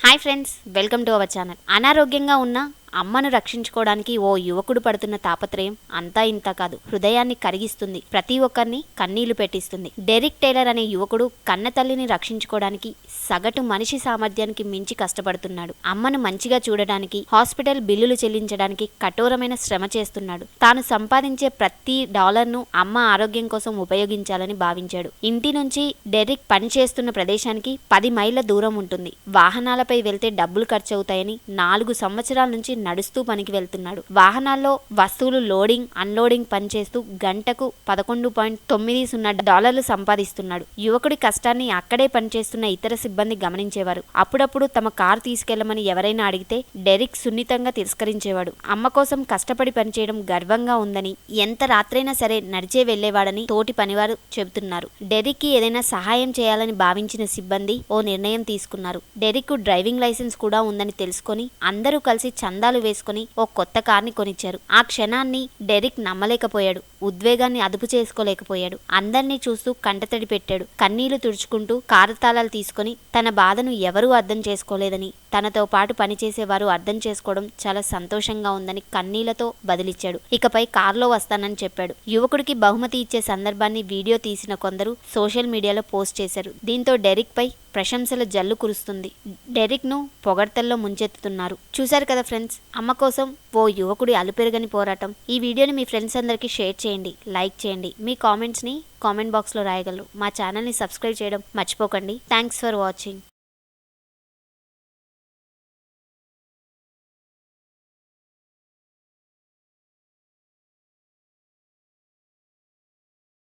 Hi friends welcome to our channel. అనారోగ్యంగా ఉన్న అమ్మను రక్షించుకోవడానికి ఓ యువకుడు పడుతున్న తాపత్రయం అంతా ఇంత కాదు. హృదయాన్ని కరిగిస్తుంది. ప్రతి ఒక్కరిని కన్నీళ్ళు పెట్టిస్తుంది. డెరిక్ టైలర్ అనే యువకుడు కన్న తల్లిని రక్షించుకోవడానికి సగటు మనిషి సామర్థ్యానికి మించి కష్టపడుతున్నాడు. అమ్మను మంచిగా చూడడానికి హాస్పిటల్ బిల్లులు చెల్లించడానికి కఠోరమైన శ్రమ చేస్తున్నాడు. తాను సంపాదించే ప్రతి డాలర్ను అమ్మ ఆరోగ్యం కోసం ఉపయోగించాలని భావించాడు. ఇంటి నుంచి డెరిక్ పనిచేస్తున్న ప్రదేశానికి పది మైళ్ళ దూరం ఉంటుంది. వాహనాలపై వెళ్తే డబ్బులు ఖర్చు అవుతాయని నాలుగు సంవత్సరాల నుంచి నడుస్తూ పనికి వెళ్తున్నాడు. వాహనాల్లో వస్తువులు లోడింగ్ అన్లోడింగ్ పనిచేస్తూ గంటకు పదకొండు పాయింట్ తొమ్మిది సున్నా డాలర్లు సంపాదిస్తున్నాడు. యువకుడి కష్టాన్ని అక్కడే పనిచేస్తున్న ఇతర సిబ్బంది గమనించేవారు. అప్పుడప్పుడు తమ కారు తీసుకెళ్ళమని ఎవరైనా అడిగితే డెరిక్ సున్నితంగా తిరస్కరించేవాడు. అమ్మ కోసం కష్టపడి పనిచేయడం గర్వంగా ఉందని ఎంత రాత్రైనా సరే నడిచే వెళ్ళేవాడని తోటి పనివారు చెబుతున్నారు. డెరిక్కి ఏదైనా సహాయం చేయాలని భావించిన సిబ్బంది ఓ నిర్ణయం తీసుకున్నారు. డెరిక్ డ్రైవింగ్ లైసెన్స్ కూడా ఉందని తెలుసుకొని అందరూ కలిసి పందాలు వేసుకుని ఓ కొత్త కార్ని కొనిచ్చారు. ఆ క్షణాన్ని డెరిక్ నమ్మలేకపోయాడు. ఉద్వేగాన్ని అదుపు చేసుకోలేకపోయాడు. అందర్నీ చూస్తూ కంటతడి పెట్టాడు. కన్నీళ్ళు తుడుచుకుంటూ కారు తాళాలు తీసుకొని తన బాధను ఎవరూ అర్థం చేసుకోలేదని తనతో పాటు పనిచేసేవారు అర్థం చేసుకోవడం చాలా సంతోషంగా ఉందని కన్నీళ్ళతో బదిలిచ్చాడు. ఇకపై కారులో వస్తానని చెప్పాడు. యువకుడికి బహుమతి ఇచ్చే సందర్భాన్ని వీడియో తీసిన కొందరు సోషల్ మీడియాలో పోస్ట్ చేశారు. దీంతో డెరిక్ పై ప్రశంసల జల్లు కురుస్తుంది. డెరిక్ను పొగడ్తల్లో ముంచెత్తుతున్నారు. చూశారు కదా ఫ్రెండ్స్ ఫ్రెండ్స్ అమ్మ కోసం ఓ యువకుడి అలుపెరగని పోరాటం. ఈ వీడియోని మీ ఫ్రెండ్స్ అందరికీ షేర్ చేయండి లైక్ చేయండి. మీ కామెంట్స్ని కామెంట్ బాక్స్లో రాయగలరు. మా ఛానల్ని సబ్స్క్రైబ్ చేయడం మర్చిపోకండి. Thanks for watching.